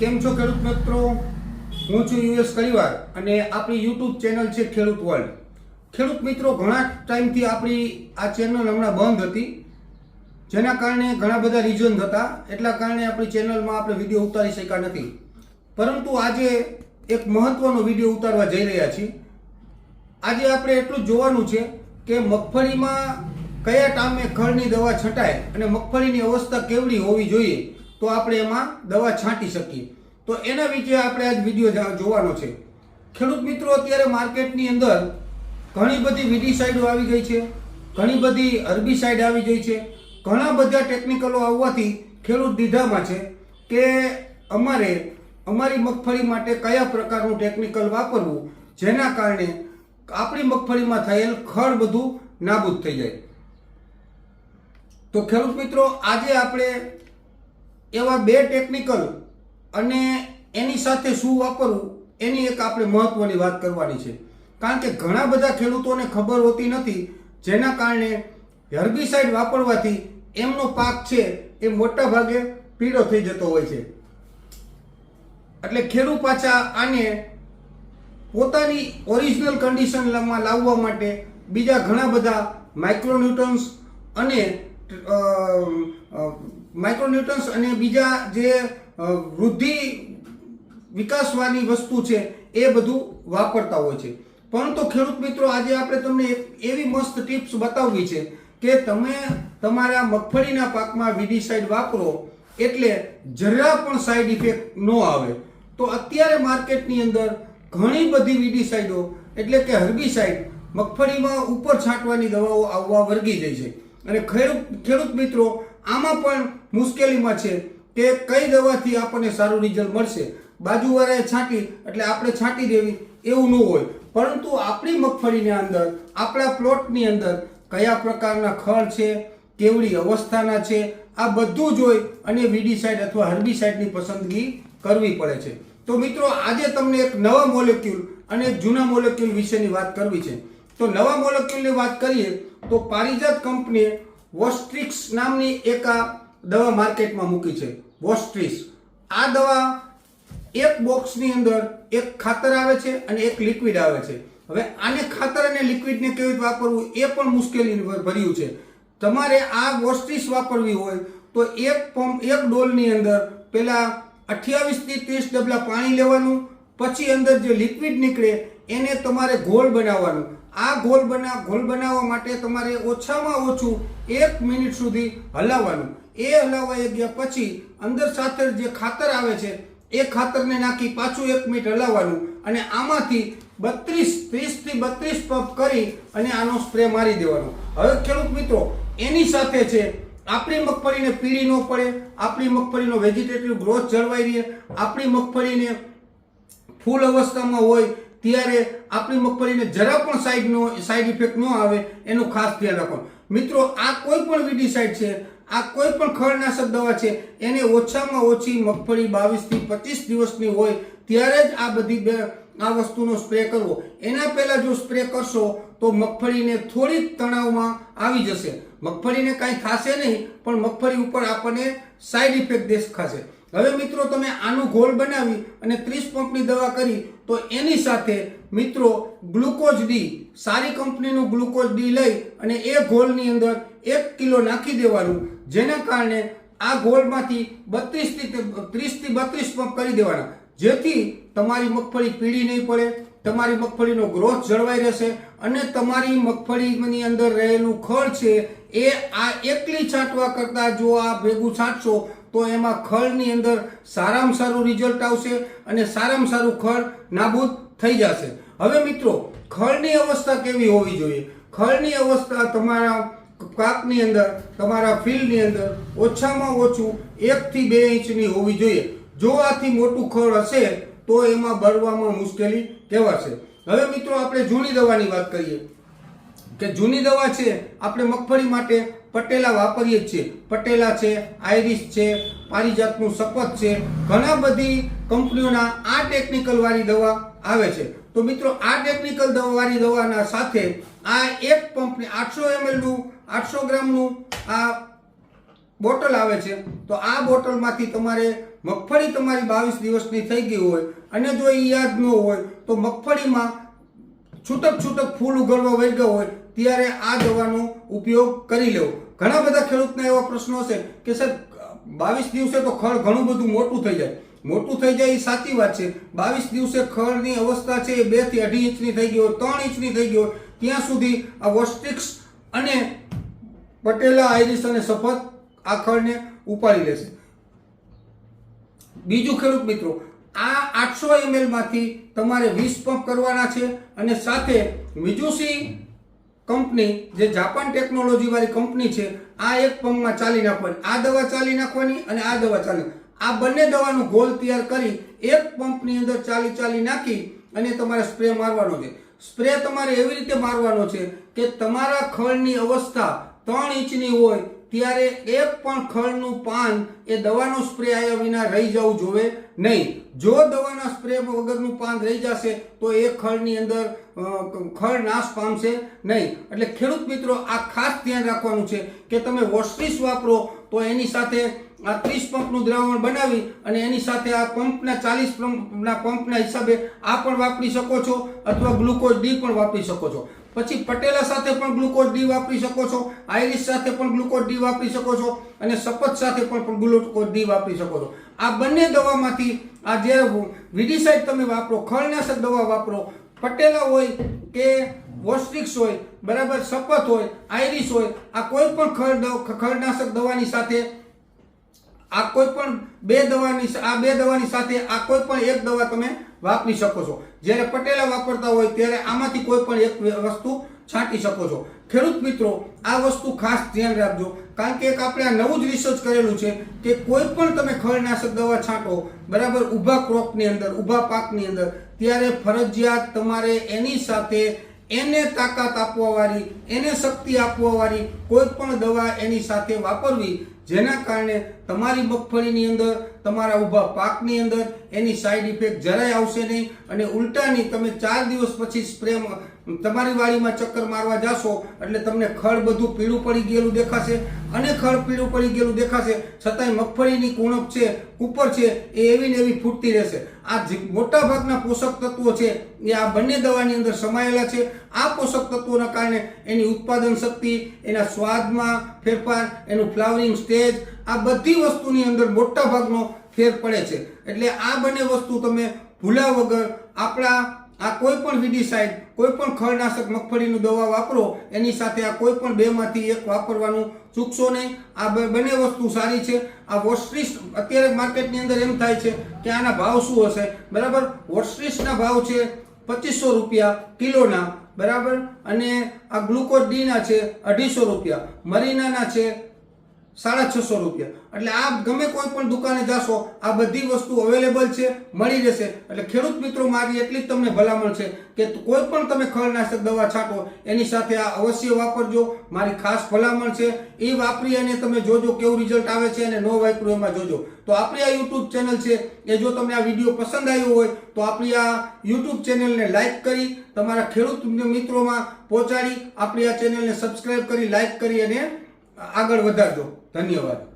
કેમ છો ખેડૂત મિત્રો? હું છું યુએસ કરિવાર અને આપણી યુટ્યુબ ચેનલ છે ખેડૂત વર્લ્ડ. ખેડૂત મિત્રો, ઘણા ટાઈમથી આપણી આ ચેનલ હમણાં બંધ હતી, જેના કારણે ઘણા બધા રીઝન હતા. એટલા કારણે આપણી ચેનલમાં આપણે વીડિયો ઉતારી શક્યા નથી. પરંતુ આજે એક મહત્વનો વીડિયો ઉતારવા જઈ રહ્યા છીએ. આજે આપણે એટલું જોવાનું છે કે મગફળીમાં કયા ટામે ખળની દવા છટાય અને મગફળીની અવસ્થા કેવડી હોવી જોઈએ તો આપણે એમાં દવા છાંટી શકીએ. તો એના વિશે આપણે આજ વીડિયો જોવાનો છે. ખેડૂત મિત્રો, અત્યારે માર્કેટની અંદર ઘણી બધી વિડીસાઇડો આવી ગઈ છે, ઘણી બધી અરબીસાઇડ આવી ગઈ છે. ઘણા બધા ટેકનિકલો આવવાથી ખેડૂત દીધામાં છે કે અમારે અમારી મગફળી માટે કયા પ્રકારનું ટેકનિકલ વાપરવું, જેના કારણે આપણી મગફળીમાં થયેલ ખળ બધું નાબૂદ થઈ જાય. તો ખેડૂત મિત્રો, આજે આપણે એવા બે ટેકનિકલ અને એની સાથે શું વાપરવું, એની એક આપણે મહત્વની વાત કરવાની છે. કારણ કે ઘણા બધા ખેડૂતોને ખબર હોતી નથી, જેના કારણે હર્બીસાઇડ વાપરવાથી એમનો પાક છે એ મોટા ભાગે પીળો થઈ જતો હોય છે. એટલે ખેડૂત પાછા આને પોતાની ઓરિજિનલ કન્ડિશનમાં લાવવા માટે બીજા ઘણા બધા માઇક્રોન્યુટન્સ અને માઇક્રોન્યુટન્સ અને બીજા જે વૃદ્ધિ વિકાસવાની વસ્તુ છે, એ બધું વાપરતા હોય છે. પરંતુ ખેડૂત મિત્રો, આજે આપણે તમને એવી મસ્ત ટિપ્સ બતાવવી છે કે તમે તમારા મગફળીના પાકમાં વિડીસાઇડ વાપરો, એટલે જરા પણ સાઈડ ઇફેક્ટ ન આવે. તો અત્યારે માર્કેટની અંદર ઘણી બધી વિડીસાઇડો, એટલે કે હર્બીસાઇડ, મગફળીમાં ઉપર છાંટવાની દવાઓ આવવા વર્ગી જાય છે. અને ખેડૂત ખેડૂત મિત્રો આમાં પણ મુશ્કેલીમાં છે કે કઈ દવાથી આપણને સારું રિઝલ્ટ મળશે? બાજુવાળાએ છાંટી, એટલે આપણે છાંટી દેવી એવું ન હોય. પરંતુ આપણી મગફળીની અંદર, આપણા પ્લોટની અંદર કયા પ્રકારના ખળ છે, કેવડી અવસ્થાના છે, આ બધું જોઈ અને વીડીસાઇડ અથવા હર્બીસાઇડની પસંદગી કરવી પડે છે. તો મિત્રો, આજે તમને એક નવા મોલેક્યુલ અને જૂના મોલેક્યુલ વિશેની વાત કરવી છે. તો નવા મોલેક્યુલની વાત કરીએ, તો પારિજાત કંપનીએ વોસ્ટ્રિક્સ નામની એક આ દવા માર્કેટમાં મૂકી છે. વોસ્ટ્રિક્સ. આ દવા એક બોક્સની અંદર એક ખાતર આવે છે અને એક લિક્વિડ આવે છે. હવે આને ખાતર અને લિક્વિડને કેવી રીતે વાપરવું એ પણ મુશ્કેલી ભર્યું છે. તમારે આ વોસ્ટ્રિક્સ વાપરવી હોય તો એક પંપ, એક ડોલની અંદર પહેલાં અઠ્યાવીસથી ત્રીસ ડબલા પાણી લેવાનું, પછી અંદર જે લિક્વિડ નીકળે એને તમારે ગોળ બનાવવાનું. આ ગોળ બના ગોળ બનાવવા માટે તમારે ઓછામાં ઓછું એક મિનિટ સુધી હલાવવાનું. એ હલાવાઈ ગયા પછી અંદર સાથે જે ખાતર આવે છે, એ ખાતરને નાખી પાછું એક મિનિટ હલાવવાનું અને આમાંથી બત્રીસ ત્રીસથી બત્રીસ પંપ કરી અને આનો સ્પ્રે મારી દેવાનો. હવે ખેડૂત મિત્રો, એની સાથે છે, આપણી મગફળીને પીળી ન પડે, આપણી મગફળીનો વેજીટેટિવ ગ્રોથ જળવાઈ રહે, આપણી મગફળીને ફૂલ અવસ્થામાં હોય ત્યારે આપણી મગફળીને જરા પણ સાઈડનો સાઈડ ઇફેક્ટ ન આવે, એનું ખાસ ધ્યાન રાખો. મિત્રો, આ કોઈ પણ વિડીસાઇડ છે, આ કોઈ પણ ખળનાશક દવા છે, એને ઓછામાં ઓછી મગફળી બાવીસથી પચીસ દિવસની હોય, ત્યારે જ આ બધી આ વસ્તુનો સ્પ્રે કરવો. એના પહેલાં જો સ્પ્રે કરશો, તો મગફળીને થોડીક તણાવમાં આવી જશે. મગફળીને કાંઈ ખાશે નહીં, પણ મગફળી ઉપર આપણને સાઈડ ઇફેક્ટ દેખાશે. હવે મિત્રો તમે આનું ઘોલ બનાવી અને ત્રીસ પંપની દવા કરી, તો એની સાથે મિત્રો ગ્લુકોઝ ડી, સારી કંપનીનું ગ્લુકોઝ ડી લઈ અને એ ઘોલની અંદર એક કિલો નાખી દેવાનું, જેના કારણે આ ઘોલમાંથી બત્રીસથી ત્રીસથી બત્રીસ પંપ કરી દેવાના. જેથી તમારી મગફળી પીળી નહીં પડે, તમારી મગફળીનો ગ્રોથ જળવાઈ રહેશે અને તમારી મગફળીની અંદર રહેલું ખળ છે એ આ એકલી છાંટવા કરતાં જો આ ભેગું છાંટશો તો એમાં ખળની અંદર સારામાં સારું રિઝલ્ટ આવશે અને સારામાં સારું ખળ નાબૂદ થઈ જશે. હવે મિત્રો, ખળની અવસ્થા કેવી હોવી જોઈએ? ખળની અવસ્થા તમારા પાકની અંદર, તમારા ફિલ્ડની અંદર ઓછામાં ઓછું એકથી બે ઇંચની હોવી જોઈએ. જો આથી મોટું ખળ હશે, તો એમાં બળવામાં મુશ્કેલી કહેવાશે. હવે મિત્રો, આપણે જૂની દવાની વાત કરીએ. કે જૂની દવા છે, આપણે મગફળી માટે પટેલા વાપરીએ છીએ. પટેલા છે આઈરિશ છે, પારિજાતનું શપથ છે, ઘણા બધી કંપનીઓના આ ટેકનિકલવાળી દવા આવે છે. તો મિત્રો, આ ટેકનિકલ દવાવાળી દવાના સાથે આ એક પંપની આઠસો એમએલનું આઠસો ગ્રામનું આ બોટલ આવે છે. તો આ બોટલમાંથી તમારે મગફળી તમારી બાવીસ દિવસની થઈ ગઈ હોય અને જો એ યાદ ન હોય, તો મગફળીમાં છૂટક છૂટક ફૂલ ઉગડવા વળગ્યા હોય ત્યારે આ દવાનો ઉપયોગ કરી લેવો. ઘણા બધા ખેડૂતના એવા પ્રશ્નો છે કે સર બાવીસ દિવસે તો ખળ ઘણું બધું મોટું થઈ જાય. મોટું થઈ જાય એ સાચી વાત છે. બાવીસ દિવસે ખળની અવસ્થા છે એ બેથી અઢી ઇંચની થઈ ગઈ હોય, ત્રણ ઇંચની થઈ ગઈ હોય, ત્યાં સુધી આ વોસ્ટિક્સ અને પટેલા, આઈરિસ અને સફદ આ ખળને ઉપાડી લેશે. બીજું ખેડૂત મિત્રો, આ આઠસો એમએલમાંથી તમારે વીસ પંપ કરવાના છે અને સાથે મિજુસી કંપની, જે જાપાન ટેકનોલોજી વાળી કંપની છે, આ એક પંપમાં ચાલી નાખવાની. આ દવા ચાલી નાખવાની અને આ દવા ચાલી આ બંને દવાનું ગોલ તૈયાર કરી, એક પંપની અંદર ચાલી ચાલી નાખી અને તમારે સ્પ્રે મારવાનો છે. સ્પ્રે તમારે એવી રીતે મારવાનો છે કે તમારા ખળની અવસ્થા ત્રણ ઇંચની હોય ત્યારે એક પણ ખળનું પાન એ દવાનો સ્પ્રે આવ્યા વિના રહી જવું જોવે નહીં. જો દવાના સ્પ્રે વગરનું પાન રહી જશે, તો એ ખળની અંદર ખળ નાશ પામશે નહીં. એટલે ખેડૂત મિત્રો, આ ખાસ ધ્યાન રાખવાનું છે કે તમે વોશરીસ વાપરો, તો એની સાથે આ ત્રીસ પંપનું દ્રાવણ બનાવી અને એની સાથે આ પંપના ચાલીસ પંપના પંપના હિસાબે આ પણ વાપરી શકો છો અથવા ગ્લુકોઝ ડી પણ વાપરી શકો છો. પછી પટેલા સાથે પણ ગ્લુકોઝ ડી વાપરી શકો છો આઈરિશ સાથે પણ ગ્લુકોઝ ડી વાપરી શકો છો અને સપત સાથે પણ ગ્લુકોઝ ડી વાપરી શકો છો. આ બંને દવામાંથી આ જે વિડીસાઇડ તમે વાપરો, ખળનાશક દવા વાપરો, પટેલા હોય કે વોસ્ટ્રિક્સ હોય, બરાબર સપત હોય આઈરિશ હોય, આ કોઈ પણ ખળ, ખળનાશક દવાની સાથે આ કોઈ પણ બે દવાની આ બે દવાની સાથે આ કોઈ પણ એક દવા તમે વાપરી શકો છો. જ્યારે પટેલા વાપરતા હોય ત્યારે આમાંથી કોઈ પણ એક વસ્તુ છાંટી શકો છો. ખેડૂત મિત્રો, આ વસ્તુ ખાસ ધ્યાન રાખજો. કારણ કે એક આપણે આ નવું જ રિસર્ચ કરેલું છે કે કોઈ પણ તમે ખળનાશક દવા છાંટો, બરાબર, ઊભા ક્રોપની અંદર, ઊભા પાકની અંદર, ત્યારે ફરજિયાત તમારે એની સાથે એને તાકાત આપવાવાળી, એને શક્તિ આપવાવાળી કોઈ પણ દવા એની સાથે વાપરવી જેના કારણે તમારી મગફળીની અંદર તમારા ઊભા પાકની અંદર, એની સાઈડ ઇફેક્ટ જરાય આવશે નહીં. અને ઉલટાની તમે ચાર દિવસ પછી સ્પ્રે તમારી વાડીમાં ચક્કર મારવા જાશો, એટલે તમને ખડ બધું પીળું પડી ગયેલું દેખાશે. અને ખડ પીળું પડી ગયેલું દેખાશે, છતાંય મગફળીની કુણપ છે, ઉપર છે, એ એવી ને એવી ફૂટતી રહેશે. આ જે મોટા ભાગના પોષક તત્વો છે, એ આ બંને દવાની અંદર સમાયેલા છે. આ પોષક તત્વોના કારણે એની ઉત્પાદન શક્તિ, એના સ્વાદમાં ફેરફાર, એનું ફ્લાવરિંગ સ્ટેજ આ બધી વસ્તુની અંદર મોટા ભાગનો ફેર પડે છે. એટલે આ બંને વસ્તુ તમે ભૂલા વગર આપણા આ કોઈ પણ વિડીસાઇડ કોઈ પણ ખળનાશક મગફળીનું દવા વાપરો, એની સાથે આ કોઈ પણ બેમાંથી એક વાપરવાનું ચૂકશો નહીં. આ બંને વસ્તુ સારી છે. આ વોસ્ટ્રીસ અત્યારે માર્કેટની અંદર એમ થાય છે કે આના ભાવ શું હશે? બરાબર? વોસ્ટ્રીસના ભાવ છે પચીસો રૂપિયા કિલોના, બરાબર? અને આ ગ્લુકોઝ ડીના છે અઢીસો રૂપિયા. મરીનાના છે સાડા છસો રૂપિયા. એટલે આ ગમે કોઈ પણ દુકાને જાશો, આ બધી વસ્તુ અવેલેબલ છે, મળી રહેશે એટલે ખેડૂત મિત્રો, મારી એટલી જ તમને ભલામણ છે કે કોઈ પણ તમે ખળનાશક દવા છાંટો, એની સાથે આ અવશ્ય વાપરજો. મારી ખાસ ભલામણ છે, એ વાપરી અને તમે જોજો કેવું રિઝલ્ટ આવે છે અને નો વાપરું એમાં જોજો. તો આપણી આ યુટ્યુબ ચેનલ છે, એ જો તમને આ વીડિયો પસંદ આવ્યો હોય, તો આપણી આ યુટ્યુબ ચેનલને લાઇક કરી, તમારા ખેડૂત મિત્રોમાં પહોંચાડી, આપણી આ ચેનલને સબસ્ક્રાઇબ કરી લાઇક કરી અને આગળ વધારજો. धन्यवाद